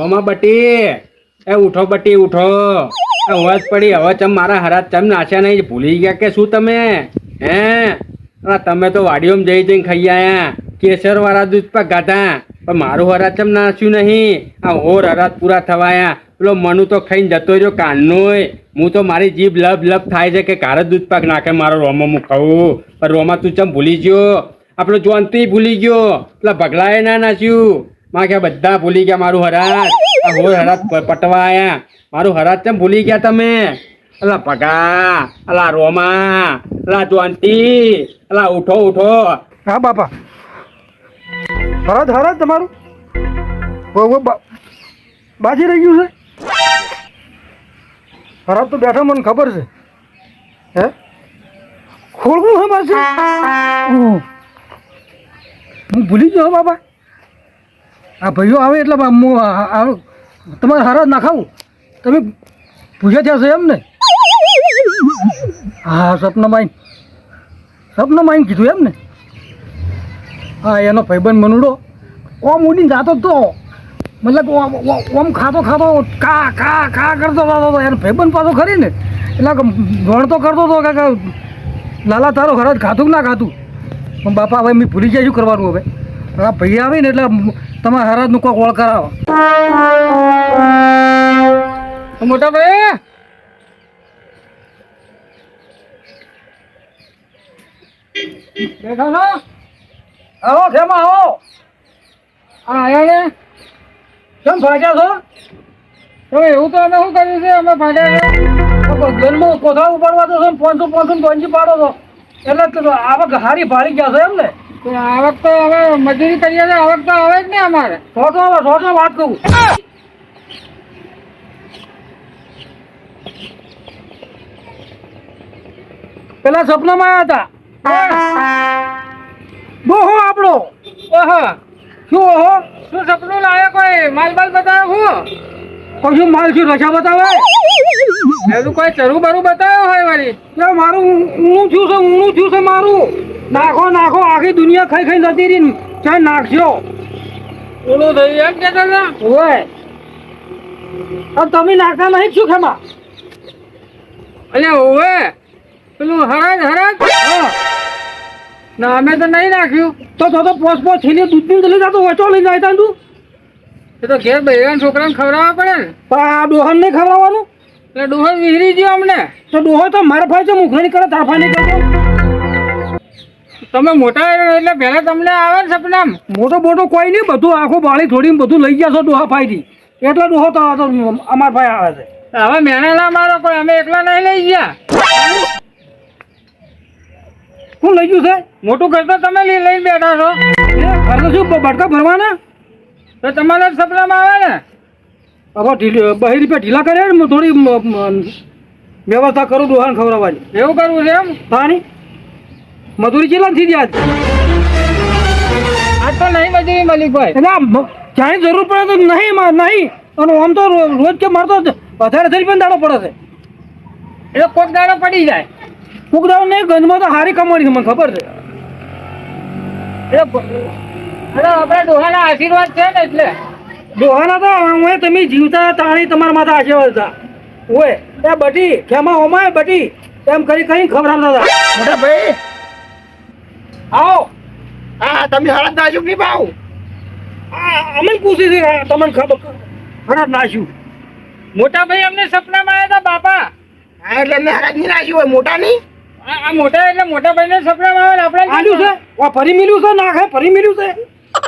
રોમા બટી. એ ઉઠો બટી, ઉઠો. અવાજ પડી, હવે ચમ મારા હરાત ચમ નાખ્યા નહીં? ભૂલી ગયા કે શું તમે? હે? તમે તો વાડીઓમાં જઈ જઈને ખાઈ આયા. કેસર વાળા દૂધ પર ગાધા. પણ મારું હરાત ચમ નાસ્યું નહીં? આ હોર હરાત પૂરા થવાયા. પેલો મનુ તો ખાઈને જતો રહ્યો કાનનોય હું તો મારી જીભ લબ લબ થાય છે કે કારે દૂધ પાક નાખે મારો રોમો હું પણ રોમા તું ચમ ભૂલી ગયો? આપણો જોનતી ભૂલી ગયો. પેલા ભગલાએ ના નાચ્યું માં કે બધા ભૂલી ગયા મારું હરાત આ હરાત પટવા આયા મારું હરાત કેમ ભૂલી ગયા તમે? અલા પગા, અલા રોમા, અલા જોનતી અલા ઉઠો ઉઠો. હા, બાપા. હરદ હરાત તમારું? બાજી રહી ગયું છે? હરદ તો બેઠા, મને ખબર છે. હે? ખોળવું છે મારે હું ભૂલી ગયો, હો, બાપા. આ ભાઈઓ આવે એટલે તમારે હું ના ખાવું તમે પૂછ્યા થયા છે એમ ને? હા, સપના માઈન સપના માઈન કીધું એમ ને? હા, એનો ભાઈબંધ મનુડો. ઓમ ઉડીને જાતો હતો મતલબ ઓમ- ખાતો ખાતો કા કા કા કરતો હતો એનો ભાઈબંધ પાછો ખરી ને? એટલે ગણતો કરતો હતો કે લાલા તારો ખરા ખાતું ના ખાતું? પણ બાપા, હવે મેં ભૂલી જાય શું કરવાનું હવે? આ ભાઈ આવે ને એટલે તમારે હરાજનું કોક ઓળ કરાવો. મોટા ભાઈ! આવો, ખેમા, આવો. કેમ ભાગ્યા છો? તમે એવું તો અમે શું કર્યું છે? અમે છે. જન્મ કોથળા ઉપાડવા તો છો પાંચસો પાંચસો ગંજી પાડો છો. એટલે આવા હારી ભારી ગયા છો એમ ને? આવક તો હવે મજૂરી કરીએ તો આવક તો આવે જ ને અમારે. સો તો સો તો વાત કહું પેલા સપનામાં આવ્યા હતા. ડોહો આપણો. ઓહો. શું ઓહો? શું સપનું લાવે કોઈ? માલ બાલ બતાવે હું? કશું માલ શું રસા બતાવે? એનું કોઈ ચરું બરું બતાવ્યો હોય વળી. મારું ઊણું છું છે ઊણું છું છે મારું. નાખો નાખો આખી દુનિયા ખાઈ ખાઈ જતી રહી ત્યાં નાખશો ઓલો થઈ એમ કે તમે હોય તમે નાખતા નહીં શું ખેમા અલ્યા હોવે પેલું હરાજ હરાજ? ના અમે તો નહીં નાખ્યું. તો તો તો પોસ પોસ થઈને દૂધની લઈ જતો વચો લઈ જાય તાં. એ તો ઘેર બૈરાન છોકરાને ખવડાવવા પડે ને. પણ આ ડોહન નહીં ખવડાવવાનું? એટલે ડોહન વિહરી ગયો અમને. તો ડોહો તો મારા ભાઈ છે મુખણી કરે તારફા નહીં કરતો તમે મોટા એટલે પહેલા તમને આવે ને સપનામ. મોટો મોટો કોઈ નહીં બધું આખું બાળી થોડી બધું લઈ ગયા છો ડોહા ભાઈથી. એટલો ડોહો તો અમાર ભાઈ આવે છે. હવે મેને ના મારો કોઈ અમે એકલા નહીં લઈ ગયા. શું લઈ ગયું છે? મોટું ઘર તો તમે લઈ લઈને બેઠા છો. ઘર તો શું બટકા ભરવાના? તો તમારા સપનામાં આવે ને. હવે ઢીલ બહી રૂપિયા ઢીલા કરે ને થોડી વ્યવસ્થા કરું ડોહાને ખવડાવવાની. એવું કરવું છે એમ? પાણી મજૂરી કેટલા થઈ ગયા આજ? તો નહીં મજૂરી મલિકભાઈ ભાઈ. એટલે જાણે જરૂર પડે તો નહીં નહીં. અને આમ તો રોજ કે મારતો વધારે થઈ પણ દાડો પડે છે. એટલે કોક દાડો પડી જાય. કોક દાડો નહીં ગંજમાં તો હારી કમાણી છે મને ખબર છે. એટલે આપણા ડોહાના આશીર્વાદ છે ને એટલે. ડોહાના તો હું તમે જીવતા તાણી તમારા માથે આશીર્વાદ હતા. ઓય એ બટી ખેમા ઓમાય બટી. એમ કરી કઈ ખવડાવતા હતા. મોટા ભાઈ આવો. હા તમે હળદ નાખ્યું નહીં ભાવ? અમે પૂછી છે તમને ખબર. હળદ નાખ્યું. મોટા ભાઈ અમને સપનામાં આવ્યા હતા બાપા. હા એટલે અમને હળદ નહીં નાખ્યું હોય મોટા નહીં આ મોટા એટલે મોટા ભાઈને સપનામાં આવે આપણે આલ્યું છે? ફરી મિલ્યું છે નાખે ફરી મિલ્યું છે.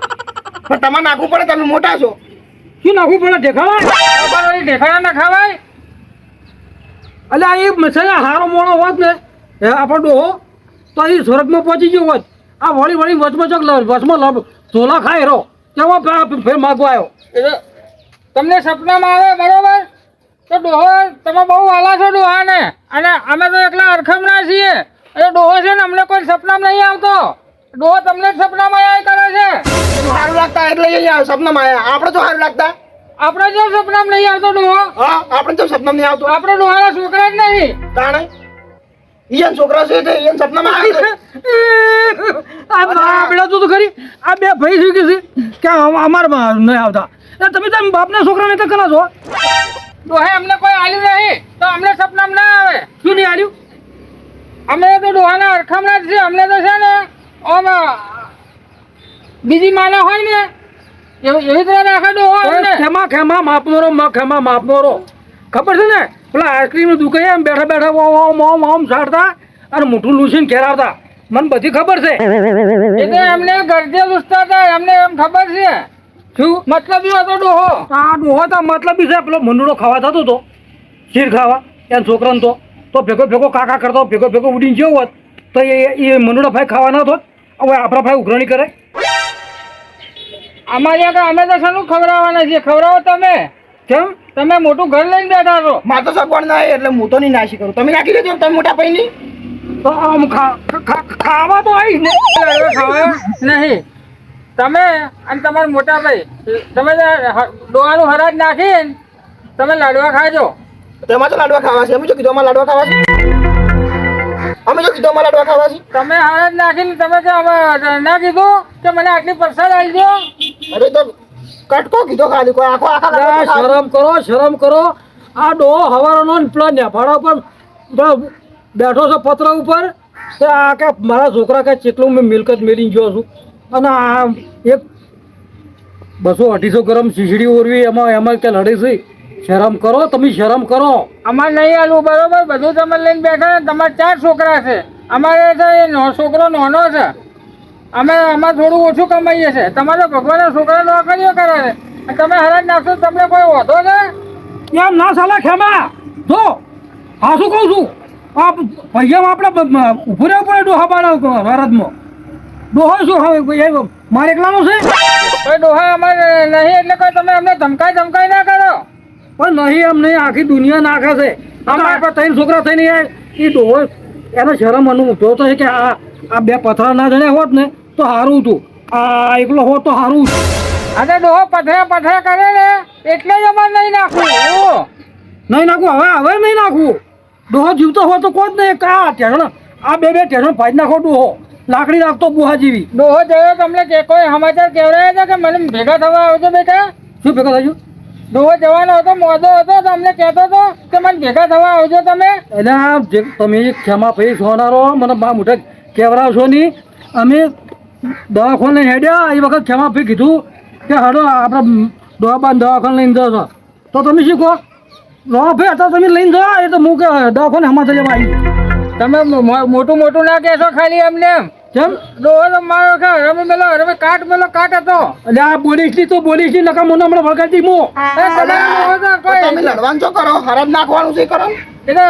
પણ તમારે નાખવું પડે તમે મોટા છો. શું નાખવું પડે ઢેખાડા ઢેખાડા ના ખાવાય? આ એ મસાલા હારો મોણો હોત ને આપણો ડોહો તો અહીં સુરતમાં પહોંચી ગયો હોત. આ વળી વળી વચમાં ચોક વચમાં લબ ઝોલા ખાય રહો. કેવો ફેર માગવા આવ્યો તમને સપનામાં આવે બરોબર? તો ડોહો તમે બહુ વાલા છો ડોહાને. અને અમે તો એકલા અરખમના છીએ. એટલે ડોહો છે ને અમને કોઈ સપનામાં નહીં આવતો. ડોહો તમને જ સપનામાં આવ્યા કરે છે. સારું લાગતા એટલે અહીંયા સપનામાં આયા. આપણે તો સારું લાગતા. આપણે જો સપનામાં નહીં આવતો ડોહો. હા આપણે તો સપનામાં નહીં આવતું. આપણે ડોહાના છોકરા જ નહીં. તાણે? ઈયન છોકરા છે તે ઈયન સપનામાં આવે તો ખરી. આ બે ભાઈ શું કે છે કે અમારમાં નહીં આવતા. તમે તમે બાપના છોકરાને તો કરો છો ડોહે અમને કોઈ આલ્યું નહીં. તો અમને સપનામાં ના આવે. શું નહીં આલ્યું? અમે તો ડોહાના અરખામણા જ છે અમને તો છે ને ઓમ બીજી માના હોય ને એવી રીતે રાખે ડોહો ખેમા ખેમા માપનોરો મ ખેમા માપનોરો ખબર છે ને? પેલા આઈસ્ક્રીમની દુકાને એમ બેઠા બેઠા ઓમ ઓમ ઓમ સાડતા અને મોટું લૂસીને ઘેર આવતા. મને બધી ખબર છે. એટલે એમને ગરજે લૂસતા હતા અમને એમ ખબર છે. શું? મતલબ હતો ડોહો? હા ડોહો તો મતલબ બી છે? પેલો મંડળો ખાવા થતો હતો. ખીર ખાવા એના છોકરાને તો. તો ભેગો ભેગો કાકા કરતો ભેગો ભેગો ઉડીને જેવું હોત તો એ એ મંડળો ભાઈ ખાવા ન થોત હવે આપણા ભાઈ ઉઘરણી કરે. અમારી આગળ અમે તો શાનું ખવડાવવાના છીએ? ખવડાવો તમે. કેમ? તમે મોટું ઘર લઈને બેઠા છો. મારે તો સગવડ ના એટલે હું તો નહીં નાશી કરું. તમે નાખી દેજો તમે મોટા ભાઈ તો આમ ખાવા તો આવી ને. લાડવા ખાવા? નહીં. તમે અને તમારા મોટા ભાઈ તમે ડોહાનું હરાજ નાખીને તમે લાડવા ખાજો. તેમાં તો લાડવા ખાવા છે. અમે જો કીધું અમારે લાડવા ખાવા છે. અમે જો કીધું અમારે લાડવા ખાવા છે. તમે હરાજ નાખીને તમે હવે ના કીધું કે મને આટલી પરસાદ આવી દો. અરે તો કટકો કીધો ખાલી. કોઈ આખો આખા. શરમ કરો શરમ કરો. આ ડોહો હવારનો ને ભાડા પેલો બેઠો છો પત્ર ઉપર? તો આ કે મારા છોકરા કે ચેટલું મેં મિલકત મેળવી ગયો છું. અને આ એક બસો અઢીસો ગ્રામ શીશડી ઓરવી એમાં એમાં કે લડે છે. શરમ કરો તમે શરમ કરો. અમારે નહીં આલું બરોબર? બધું તમે લઈને બેઠા ને તમારે ચાર છોકરા છે. અમારે છે એ નો- છોકરો નાનો છે. અમે અમારે થોડું ઓછું કમાઈએ છીએ. તમારે ભગવાનના છોકરા નોકરીઓ કરે છે. તમે હરાજ નાખશો તમને કોઈ વાંધો છે? એમ ના સાલા ખેમા. જો હા શું કહું છું. આ પૈસામાં આપણે બ- ઉપર રહેવું પડે ડોહા બાળા ભારતમાં. ડોહો શું હવે મારે એકલાનો છે? ડોહા અમારે નહીં એટલે કોઈ તમે અમને ધમકાઈ ધમકાઈ ના કરો. પણ નહીં અમને આખી દુનિયા નાખે છે. અમારા આપણે ત્રણ છોકરા થઈને એ ડોહો એનો શરમ અનુભવ તો છે કે આ આ બે પથરા ના જણ્યા હોત ને તો સારું હતું. આ એકલો હોત તો સારું અરે ડોહો પથરા પથરા કરે ને એટલે જ અમારે નહીં નાખવું. નહીં નાખવું હવે હવે નહીં નાખવું. ડોહો જીવતો હોય તો કોઈ જ નહીં. કા ટેશન આ બે બે ટેશન ભાઈ નાખો ડોહો. લાકડી રાખતો બુહા જેવી. ડોહો જયો તમને કે કોઈ સમાચાર કહેવડાયા હતા કે મને ભેગા થવા આવજો બેટા? શું ભેગા થયું ડોહો જવાનો હતો મોદો હતો તો અમને કહેતો હતો કે મને ભેગા થવા આવજો તમે? આ જે તમે ક્ષમા ભાઈ સોનારો મને બા મોટા કેવડાવશો નહીં? અમે દવાખાને હેડ્યા એ વખત ક્ષમા ભાઈ કીધું કે હાડો આપણે દવાબાન દવાખાને લઈને જાઓ તો તમે શું કહો? ભાઈ અત્યારે તમે લઈને જાઓ એ તો હું કે દવાખાને હમણાં લેવા આવી. તમે મોટું મોટું ના કહેશો ખાલી એમને. એમ કેમ? ડોહો તો મારો કે રમે મેલો રમે કાટ મેલો કાટ હતો. એટલે આ પોલીસની તો પોલીસની નકા મને હમણાં વળગાડી મો તો તો તમે લડવાનું તો કરો? હરાજ નાખવાનું છે કરો? એ તો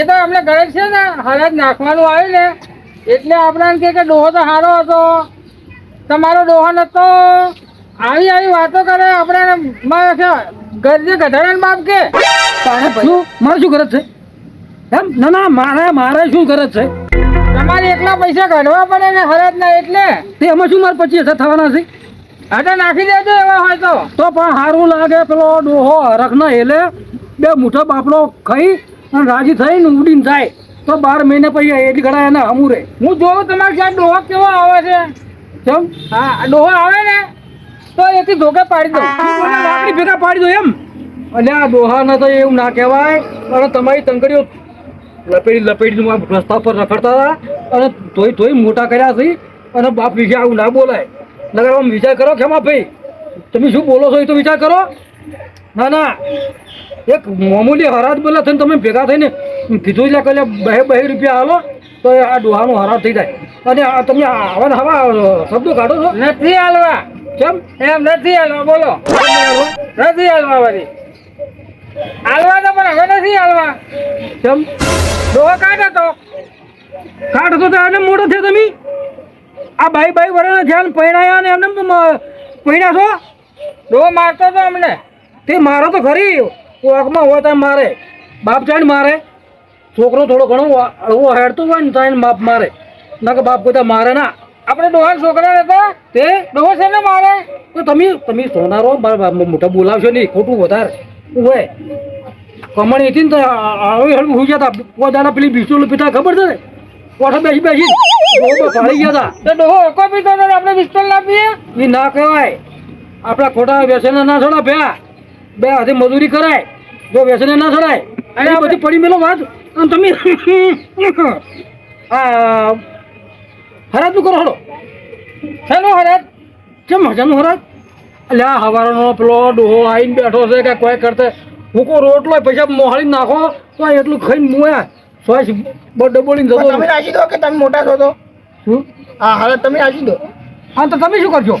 એ તો અમને ઘરે છે ને હરાજ નાખવાનું આવ્યું ને. એટલે આપણે એમ કે ડોહો તો સારો હતો. તમારો ડોહો નતો. આવી આવી વાતો કરે આપણે મારે કે ગરજે ગધેડાને બાપ કે. મારે શું ગરજ છે એમ ના ના મારે મારે શું ગરજ છે તમારે એકલા પૈસા કાઢવા પડે ને હરાજ ના એટલે તે એમાં શું મારે પચીસ હજાર થવાના છે હા નાખી દેજો એવા હોય તો તો પણ સારું લાગે પેલો ડોહો હરખના એટલે બે મુઠા બાપડો ખાઈ અને રાજી થઈને ઉડીને જાય તો બાર મહિને પછી એટલી ઘડા એને હમું રે હું જોઉં તમારે ક્યાં ડોહો કેવો આવે છે કેમ હા ડોહો આવે ને તો એથી ધોકે પાડી દો લાકડી ભેગા પાડી દો એમ અને આ ડોહાને તો એવું ના કહેવાય. અને તમારી તંકડીઓ લપેટી લપેટી રસ્તા પર રખડતા હતા. અને તોય તોય મોટા કર્યા છે. અને બાપ વિશે આવું ના બોલાય. નગર આમ વિચાર કરો ખેમા ભાઈ તમે શું બોલો છો એ તો વિચાર કરો. ના ના. એક મામૂલી હરાજ બોલા થઈને તમે ભેગા થઈને કીધું એટલે કલે બે બે રૂપિયા હાલો તો આ ડોહાનો હરાજ થઈ જાય. અને આ તમે આવા હવા શબ્દો કાઢો છો? નથી હાલવા. કેમ? એમ નથી હાલવા બોલો. નથી હાલવા વળી હાલવા તો પણ હવે નથી હાલવા. કેમ ડોહો કાઢ હતો કાઢ તો એને મોટો થયો તમે? આ ભાઈ ભાઈ વરણ થયા ને પૈણાયા ને એમને પહેણ્યા છો? ડોહો મારતો હતો અમને. તે મારો તો ખરી. વાઘમાં હોય તો મારે. બાપ ચાઈને મારે. છોકરો થોડો ઘણો હળવો હેડતો હોય ને ત્યાં બાપ મારે. ના કે બાપ કોઈ મારે ના. આપણે ડોહા છોકરા હતા તે ડોહો છે ને મારે. તો તમે તમે સોનારો મોટા બોલાવશો નહીં, ખોટું વધારે. હોય કમણ હતી ને તો આવી હળવું હોઈ જતા પોતાના પેલી બિસ્ટોલ પીતા ખબર છે ને કોઠા બેસી બેસી પાડી ગયા હતા તો ડોહો ઓકો પીતો હતો આપણે પિસ્તોલ ના પીએ એ ના કહેવાય. આપણા ખોટા વ્યસને ના છોડા ભ્યા. બે હાથે મજૂરી કરાય. જો વ્યસને ના છોડાય અને આ બધી પડી મેલો વાત. અને તમે આ હરાજનું કરો હળો. હેલો હરાજ? કેમ મજાનું હરાજ? આ હવારનો પેલો ડોહો આવીને બેઠો છે કે કોઈ કરતે. ભૂકો રોટલો પૈસા મોહાળી નાખો તો એટલું ખાઈને મુયા સોય બડો બોલીને જતો તમે રાખી દો કે તમે મોટા છો તો? શું હા હવે તમે રાખી દો હા તો તમે શું કરશો?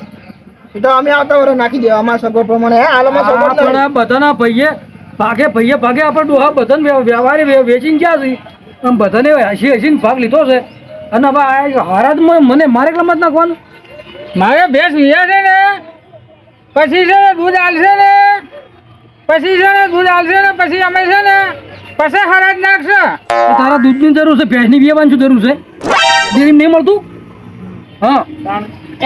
તો અમે આવતા વર્ષ નાખી દેવા અમારા સગવડ પ્રમાણે. હે હાલમાં સગવડ પણ બધાના ભાઈએ ભાગે ભાઈએ ભાગે આપણે ડોહા બધાને વ્યવહારે વેચીને ગયા છે આમ બધાને હસી હસીને ભાગ લીધો છે. અને હવે આ મને મારે એટલા મત નાખવાનું? મારે ભેંસ વિયા છે ને. પછી છે ને દૂધ આલશે ને. પછી છે ને દૂધ આલશે ને પછી અમે છે ને પછી હરાજ નાખશે. તારા દૂધની જરૂર છે ભેંસની વિયાવાની શું જરૂર છે? ડેરી નહીં મળતું? હા.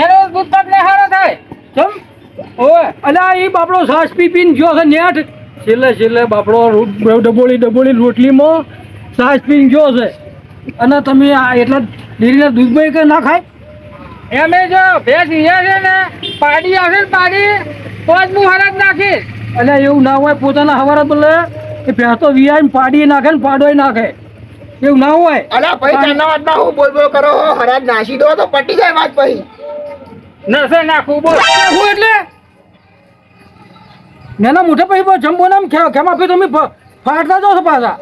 એનો દૂધ તમને હારો થાય. ચમ ઓય અલ્યા એ બાપડો સાસ પી પીને ગયો છે નેઠ. છેલ્લે છેલ્લે બાપડો ડબોળી ડબોળી રોટલીમાં સાસ પીને ગયો છે. અને તમે આ એટલા ડેરીના દૂધમાં કે ના ખાય? એમે જો ભેંસ વિયા છે ને પાડી આવશે ને પાડી તો જ હું હરાજ નાખીશ. અલ્યા એવું ના હોય પોતાના હવારે બોલે એ ભેંસ તો વિયાય પાડી નાખે ને પાડોય નાખે. એવું ના હોય. અલા ભાઈ તને વાત ના હું બોલ બોલ કરો હરાજ નાસી દો તો પટી જાય વાત પછી. નસે નાખું બોલ. નાખું એટલે? નાના મોટા પછી જમ્બો નામ કેમ આપે તમે ફાટતા જાઓ છો પાછા?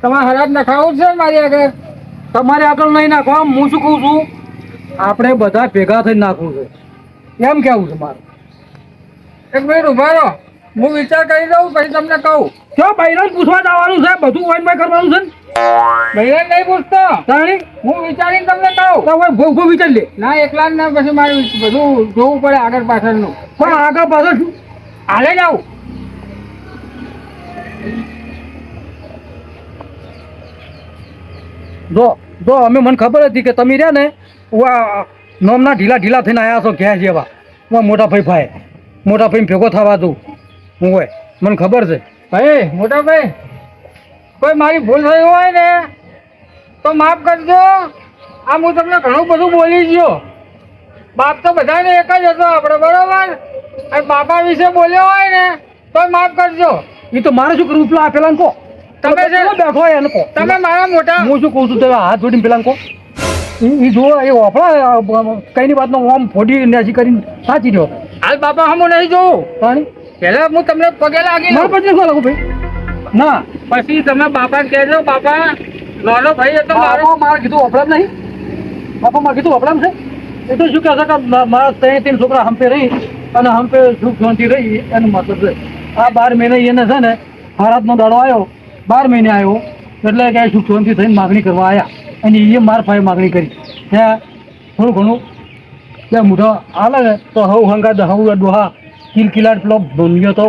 તમારે હરાજ નખાવું છે ને મારી આગળ? તમારે આગળ નહીં નાખવા હું શું કહું છું? આપણે બધા ભેગા થઈ નાખવું છે. એમ કેવું છે મારું. એક મિનિટ ઊભા રહો. હું વિચાર કરી દઉં પછી તમને કહું. જો બૈરાને પૂછવા જવાનું છે બધું વાઈન વાઈ કરવાનું છે ને? નહીં પૂછતો. તાણી? હું વિચારીને તમને કહું. તો હવે ભૂખ ભો વિચાર લે. ના એકલા ને પછી મારે બધું જોવું પડે આગળ પાછળનું. પણ આગળ પાછળ શું? હાલે જાવ જો જો અમે મને ખબર હતી કે તમે રહ્યા ને વા નોમના ઢીલા ઢીલા થઈને આવ્યા છો ઘેર જેવા હું મોટા ભાઈ ભાઈ. મોટા ભાઈ ભેગો થવા દઉં. હું હોય. મને ખબર છે. ભાઈ મોટા ભાઈ કોઈ મારી ભૂલ થઈ હોય ને તો માફ કરજો. આ હું તમને ઘણું બધું બોલી ગયો. બાપ તો બધાને એક જ હતો આપણે બરાબર? અને બાપા વિશે બોલ્યો હોય ને તો માફ કરજો. એ તો મારે શું કરવું? પેલા પેલા કહો. તમે બેઠો એને કહો. તમે મારા મોટા હું શું કહું છું? તમે હાથ જોડીને પેલા કહો. એ જો એ ઓફળા કઈની વાતનો ઓમ ફોડી નેસી કરીને સાચી રહ્યો. હાલ બાપા હમું નહીં જોઉં. પણ? પહેલા હું તમને પગે લાગી મારે. પછી શું લાગુ ભાઈ. ના. પછી તમે બાપાને કહેજો બાપા નાનો ભાઈ હતો મારો મારે કીધું ઓફળા નહીં. બાપા મારે કીધું ઓફળા છે. એ તો શું કહે છે કે મારા ત્રણ ત્રણ છોકરા હંપે રહી અને હંપે સુખ શાંતિ રહી એનો મતલબ છે. આ બાર મહિને એને છે ને ભારતનો દાડો આવ્યો. બાર મહિને આવ્યો. એટલે કે સુખ શાંતિ થઈને માગણી કરવા આવ્યા અને એ માર પાસે માગણી કરી. ત્યાં થોડું ઘણું ત્યાં મોઢા હાલે ને તો હવ હંગાત હવ ડોહા કિલકિલાટ પેલો બન્યો તો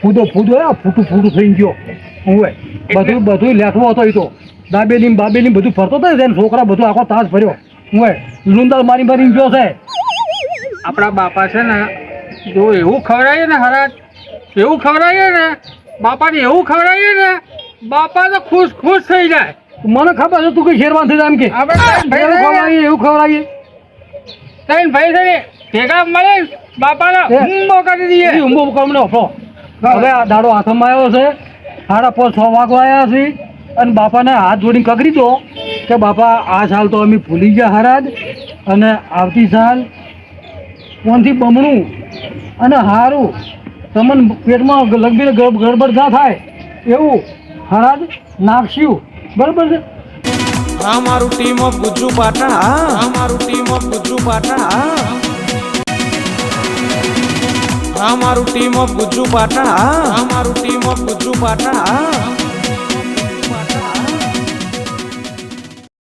ફૂદો ફૂદો આ ફૂટું ફૂટું થઈ ગયો. હું બધું બધું લેખવો હતો એ તો. દાબેલી બાબેલી બધું ફરતો હતો ને છોકરા બધું આખો તાજ ફર્યો હું લુંદર મારી મારી ગયો છે. આપણા બાપા છે ને જો એવું ખવડાવીએ ને હરાજ એવું ખવડાવીએ ને બાપાને એવું ખવડાવીએ ને બાપા તો ખુશ ખુશ થઈ જાય. મને ખબર છે તું કઈ શેરવાન થઈ જાય એમ કે. ખવડાવીએ એવું ખવડાવીએ. ત્રણ ભાઈ છે ભેગા મળે બાપાને હુંબો કરી દઈએ. હુંબો કરીને ઓફો હવે આ દાડો હાથમાં આવ્યો છે. સાડા પાંચ છ વાગો આવ્યા છે. અને બાપાને હાથ જોડીને કગરી દો કે બાપા આ સાલ તો અમે ભૂલી ગયા હરાજ. અને આવતી સાલ કોનથી બમણું. અને હારું. તમને પેટમાં લગભગ ગડબડ ના થાય. એવું. હરાજ નાખશું બરાબર છે? અમારું મારું ટીમ ઓફ ગુજ્જુ પાટણ. હા, મારું ટીમ ઓફ ગુજ્જુ પાટણ. હા. મારું ટીમ ઓફ ગુજ્જુ પાટણ. હા ટીમ ઓફ ગુજ્જુ પાટણ. હા.